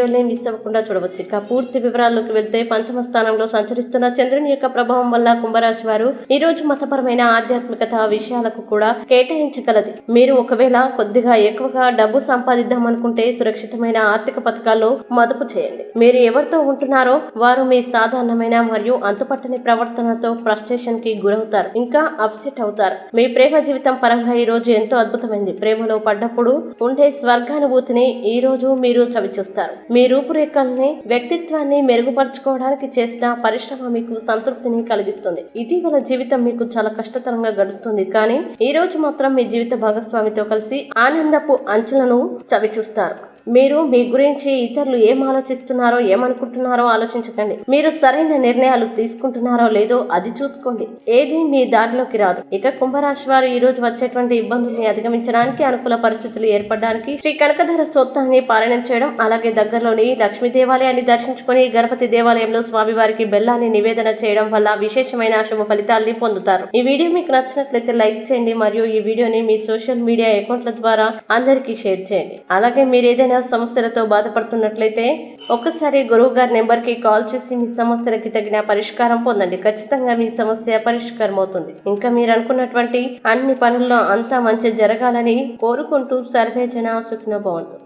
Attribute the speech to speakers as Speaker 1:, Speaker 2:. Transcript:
Speaker 1: వీడియోని మిస్ అవ్వకుండా చూడవచ్చు. ఇక పూర్తి వివరాల్లోకి వెళ్తే పంచమ స్థానంలో సంచరిస్తున్న చంద్రుని యొక్క ప్రభావం వల్ల కుంభరాశి వారు ఈ రోజు మతపరమైన ఆధ్యాత్మికత విషయాలకు కూడా కేటాయించగలది. మీరు ఒకవేళ కొద్దిగా ఎక్కువగా డబ్బు సంపాదిద్దాం అనుకుంటే సురక్షితమైన ఆర్థిక పథకాల్లో మదుపు చేయండి. మీరు ఎవరితో ఉంటున్నారో వారు మీ సాధారణమైన మరియు అంతుపట్టని ప్రవర్తనతో ఫ్రస్ట్రేషన్కి గురవుతారు. ఇంకా అప్సెట్ అవుతారు. మీ ప్రేమ జీవితం పరంగా ఈ రోజు ఎంతో అద్భుతమైంది. ప్రేమలో పడ్డప్పుడు ఉండే స్వర్గానుభూతిని ఈ రోజు మీరు చవిచూస్తారు. మీ రూపురేఖల్ని వ్యక్తిత్వాన్ని మెరుగుపరచుకోవడానికి చేసిన పరిశ్రమ మీకు సంతృప్తిని కలిగిస్తుంది. ఇటీవల జీవితం మీకు చాలా కష్టతరంగా గడుస్తుంది. కానీ ఈ రోజు మాత్రం మీ జీవిత భాగస్వామితో కలిసి ఆనందపు అంచులను చవిచూస్తారు. మీరు మీ గురించి ఇతరులు ఏం ఆలోచిస్తున్నారో ఏమనుకుంటున్నారో ఆలోచించకండి. మీరు సరైన నిర్ణయాలు తీసుకుంటున్నారో లేదో అది చూసుకోండి. ఏది మీ దారిలోకి రాదు. ఇక కుంభరాశి వారు ఈ రోజు వచ్చేటువంటి ఇబ్బందుల్ని అధిగమించడానికి అనుకూల పరిస్థితులు ఏర్పడడానికి శ్రీ కనకధర స్తోత్రాన్ని పారాయణం చేయడం అలాగే దగ్గరలోని లక్ష్మీ దేవాలయాన్ని దర్శించుకొని గణపతి దేవాలయంలో స్వామివారికి బెల్లాన్ని నివేదన చేయడం వల్ల విశేషమైన శుభ ఫలితాల్ని పొందుతారు. ఈ వీడియో మీకు నచ్చినట్లయితే లైక్ చేయండి మరియు ఈ వీడియోని మీ సోషల్ మీడియా అకౌంట్ల ద్వారా అందరికీ షేర్ చేయండి. అలాగే మీరు ఏదైనా సమస్యలతో బాధపడుతున్నట్లయితే ఒక్కసారి గురువు గారి నెంబర్కి కాల్ చేసి మీ సమస్యలకి తగిన పరిష్కారం పొందండి. ఖచ్చితంగా మీ సమస్య పరిష్కారం అవుతుంది. ఇంకా మీరు అనుకున్నటువంటి అన్ని పనుల్లో అంతా మంచి జరగాలని కోరుకుంటూ సర్వే జన సుఖిన బాగుంటుంది